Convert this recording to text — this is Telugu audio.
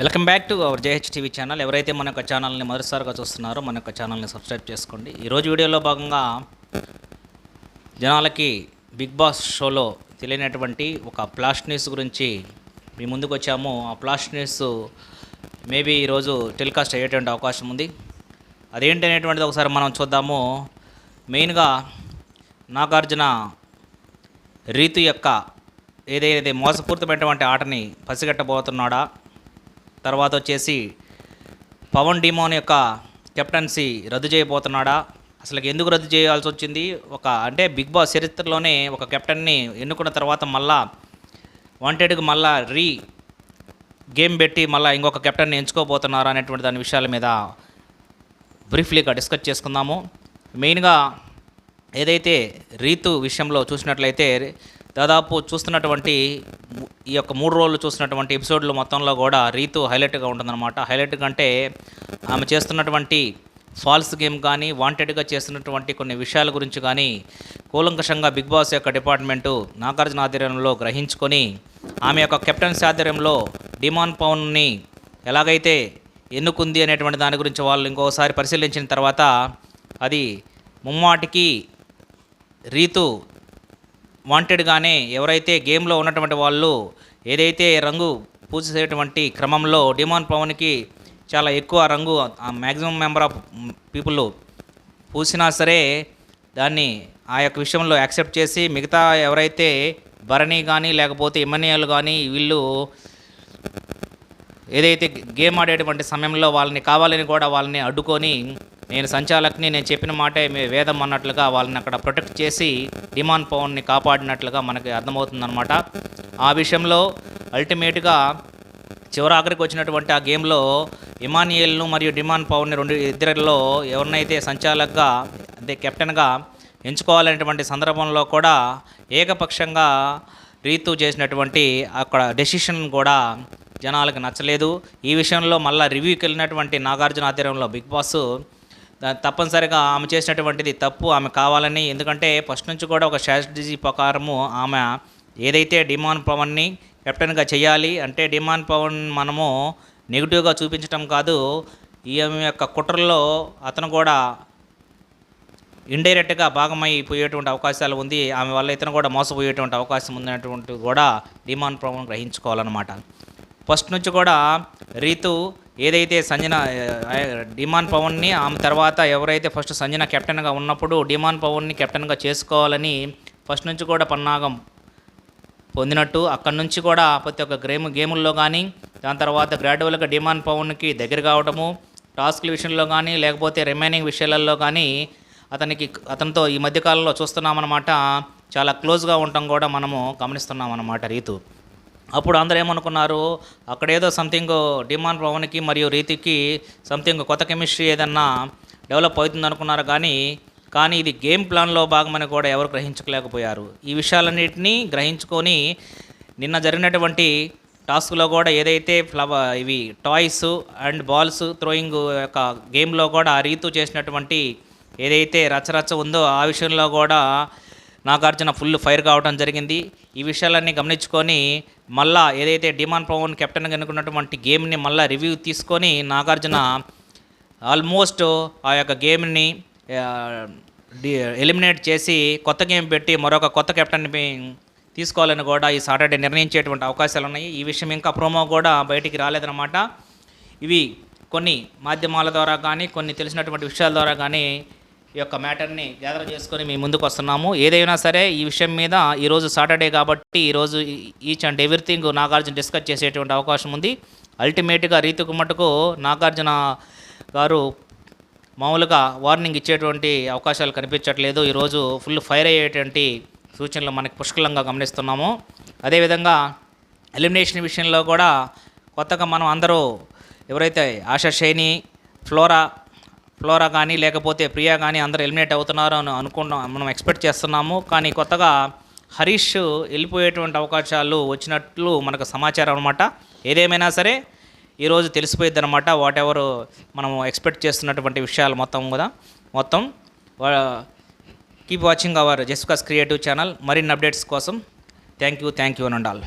Welcome back to our JH TV channel. ఎవరైతే మన యొక్క ఛానల్ని మొదటిసారిగా చూస్తున్నారో మన యొక్క ఛానల్ని సబ్స్క్రైబ్ చేసుకోండి. ఈరోజు వీడియోలో భాగంగా జనాలకి బిగ్ బాస్ షోలో తెలియనటువంటి ఒక ప్లాస్ట్ న్యూస్ గురించి మీ ముందుకు వచ్చాము. ఆ ప్లాస్ట్ న్యూస్ మేబీ ఈరోజు టెలికాస్ట్ అయ్యేటువంటి అవకాశం ఉంది. అదేంటి అనేటువంటిది ఒకసారి మనం చూద్దాము. మెయిన్గా నాగార్జున రీతు యొక్క ఏదైతే మోసపూరితమైనటువంటి ఆటని పసిగట్టబోతున్నాడా తర్వాత వచ్చేసి పవన్ డిమోన్ యొక్క కెప్టెన్సీ రద్దు చేయబోతున్నాడా? అసలు ఎందుకు రద్దు చేయాల్సి వచ్చింది? ఒక అంటే బిగ్ బాస్ చరిత్రలోనే ఒక కెప్టెన్ని ఎన్నుకున్న తర్వాత మళ్ళా వంటెడ్కి మళ్ళా రీ గేమ్ పెట్టి మళ్ళీ ఇంకొక కెప్టెన్ని ఎంచుకోబోతున్నారు అనేటువంటి దాని విషయాల మీద బ్రీఫ్లీగా డిస్కస్ చేసుకుందాము. మెయిన్గా ఏదైతే రీతు విషయంలో చూసినట్లయితే దాదాపు చూస్తున్నటువంటి ఈ యొక్క మూడు రోజులు చూసినటువంటి ఎపిసోడ్లు మొత్తంలో కూడా రీతు హైలైట్గా ఉంటుందన్నమాట. హైలైట్ కంటే ఆమె చేస్తున్నటువంటి ఫాల్స్ గేమ్ కానీ వాంటెడ్గా చేస్తున్నటువంటి కొన్ని విషయాల గురించి కానీ కూలంకషంగా బిగ్ బాస్ యొక్క డిపార్ట్మెంటు నాగార్జున ఆధ్వర్యంలో గ్రహించుకొని ఆమె యొక్క కెప్టెన్సీ ఆధ్వర్యంలో డిమాన్ పవన్ని ఎలాగైతే ఎన్నుకుంది అనేటువంటి దాని గురించి వాళ్ళు ఇంకోసారి పరిశీలించిన తర్వాత అది ముమ్మాటికి రీతు వాంటెడ్గానే ఎవరైతే గేమ్లో ఉన్నటువంటి వాళ్ళు ఏదైతే రంగు పూజ క్రమంలో డిమాండ్ పవన్కి చాలా ఎక్కువ రంగు మ్యాక్సిమం మెంబర్ ఆఫ్ పీపుల్ పూసినా సరే దాన్ని ఆ యొక్క విషయంలో యాక్సెప్ట్ చేసి మిగతా ఎవరైతే భరణి కానీ లేకపోతే ఇమ్మనియాలు కానీ వీళ్ళు ఏదైతే గేమ్ ఆడేటువంటి సమయంలో వాళ్ళని కావాలని కూడా వాళ్ళని అడ్డుకొని నేను సంచాలకుని నేను చెప్పిన మాటే మీ వేదం అన్నట్లుగా వాళ్ళని అక్కడ ప్రొటెక్ట్ చేసి డిమాండ్ పవన్ని కాపాడినట్లుగా మనకి అర్థమవుతుందన్నమాట. ఆ విషయంలో అల్టిమేట్గా చివరాఖరికి వచ్చినటువంటి ఆ గేమ్లో ఇమానియల్ను మరియు డిమాండ్ పవర్ని రెండు ఇద్దరిలో ఎవరినైతే సంచాలకుగా అంటే కెప్టెన్గా ఎంచుకోవాలనేటువంటి సందర్భంలో కూడా ఏకపక్షంగా రీతు చేసినటువంటి అక్కడ డెసిషన్ కూడా జనాలకు నచ్చలేదు. ఈ విషయంలో మళ్ళీ రివ్యూకి వెళ్ళినటువంటి నాగార్జున ఆధ్వర్యంలో బిగ్ బాస్ తప్పనిసరిగా ఆమె చేసినటువంటిది తప్పు ఆమె కావాలని. ఎందుకంటే ఫస్ట్ నుంచి కూడా ఒక స్ట్రాటజీ ప్రకారము ఆమె ఏదైతే డిమాండ్ పవన్ని కెప్టెన్గా చేయాలి అంటే డిమాండ్ పవన్ మనము నెగిటివ్గా చూపించడం కాదు ఈమె యొక్క కుట్రల్లో అతను కూడా ఇండైరెక్ట్గా భాగమైపోయేటువంటి అవకాశాలు ఉంది. ఆమె వల్ల ఇతను కూడా మోసపోయేటువంటి అవకాశం ఉందనేటువంటి కూడా డిమాండ్ పవన్ గ్రహించుకోవాలన్నమాట. ఫస్ట్ నుంచి కూడా రీతు ఏదైతే సంజన డిమాన్ డిమాండ్ పవన్ని ఆమె తర్వాత ఎవరైతే ఫస్ట్ సంజన కెప్టెన్గా ఉన్నప్పుడు డిమాండ్ పవన్ని కెప్టెన్గా చేసుకోవాలని ఫస్ట్ నుంచి కూడా పన్నాగం పొందినట్టు అక్కడి నుంచి కూడా ప్రతి ఒక్క గేమ్ గేముల్లో కానీ దాని తర్వాత గ్రాడ్యువల్గా డిమాండ్ పవన్కి దగ్గర కావడము టాస్క్ల విషయంలో కానీ లేకపోతే రిమైనింగ్ విషయాలలో కానీ అతనికి అతనితో ఈ మధ్యకాలంలో చూస్తున్నామన్నమాట చాలా క్లోజ్గా ఉండటం కూడా మనము గమనిస్తున్నామన్నమాట రీతు. అప్పుడు అందరూ ఏమనుకున్నారు? అక్కడేదో సంథింగ్ డిమాండ్ పవన్కి మరియు రీతికి సంథింగ్ కొత్త కెమిస్ట్రీ ఏదన్నా డెవలప్ అవుతుంది అనుకున్నారు కానీ కానీ ఇది గేమ్ ప్లాన్లో భాగమని కూడా ఎవరు గ్రహించలేకపోయారు. ఈ విషయాలన్నింటినీ గ్రహించుకొని నిన్న జరిగినటువంటి టాస్క్లో కూడా ఏదైతే ఫ్లవర్ ఇవి టాయ్స్ అండ్ బాల్స్ థ్రోయింగ్ యొక్క గేమ్లో కూడా రీతు చేసినటువంటి ఏదైతే రచ్చరచ్చ ఉందో ఆ విషయంలో కూడా నాగార్జున ఫుల్ ఫైర్ కావడం జరిగింది. ఈ విషయాలన్నీ గమనించుకొని మళ్ళా ఏదైతే డిమాండ్ పవన్ కెప్టెన్గా అనుకున్నటువంటి గేమ్ని మళ్ళీ రివ్యూ తీసుకొని నాగార్జున ఆల్మోస్ట్ ఆ యొక్క గేమ్ని ఎలిమినేట్ చేసి కొత్త గేమ్ పెట్టి మరొక కొత్త కెప్టెన్ని తీసుకోవాలని కూడా ఈ సాటర్డే నిర్ణయించేటువంటి అవకాశాలు ఉన్నాయి. ఈ విషయం ఇంకా ప్రోమో కూడా బయటికి రాలేదన్నమాట. ఇవి కొన్ని మాధ్యమాల ద్వారా కానీ కొన్ని తెలిసినటువంటి విషయాల ద్వారా కానీ ఈ యొక్క మ్యాటర్ని గ్యాదర్ చేసుకొని మీ ముందుకు వస్తున్నాము. ఏదైనా సరే ఈ విషయం మీద ఈరోజు సాటర్డే కాబట్టి ఈరోజు each and everything Nagarjuna discuss చేసేటువంటి అవకాశం ఉంది. అల్టిమేట్గా రీతుకు మటుకు నాగార్జున గారు మామూలుగా వార్నింగ్ ఇచ్చేటువంటి అవకాశాలు కనిపించట్లేదు. ఈరోజు ఫుల్ ఫైర్ అయ్యేటువంటి సూచనలు మనకి పుష్కలంగా గమనిస్తున్నాము. అదేవిధంగా ఎలిమినేషన్ విషయంలో కూడా కొత్తగా మనం అందరూ ఎవరైతే ఆశా శైని ఫ్లోరా ఫ్లోరా కానీ లేకపోతే ప్రియా కానీ అందరూ ఎలిమినేట్ అవుతున్నారో అని అనుకున్నాం మనం ఎక్స్పెక్ట్ చేస్తున్నాము. కానీ కొత్తగా హరీష్ వెళ్ళిపోయేటువంటి అవకాశాలు వచ్చినట్లు మనకు సమాచారం అనమాట ఏదేమైనా సరే ఈరోజు తెలిసిపోయింది అనమాట వాట్ ఎవర్ మనం ఎక్స్పెక్ట్ చేస్తున్నటువంటి విషయాలు మొత్తం కూడా. మొత్తం కీప్ వాచింగ్ అవర్ జెస్కాస్ క్రియేటివ్ ఛానల్ మరిన్ని అప్డేట్స్ కోసం థ్యాంక్ యూ థ్యాంక్ యూ అని ఉండాలి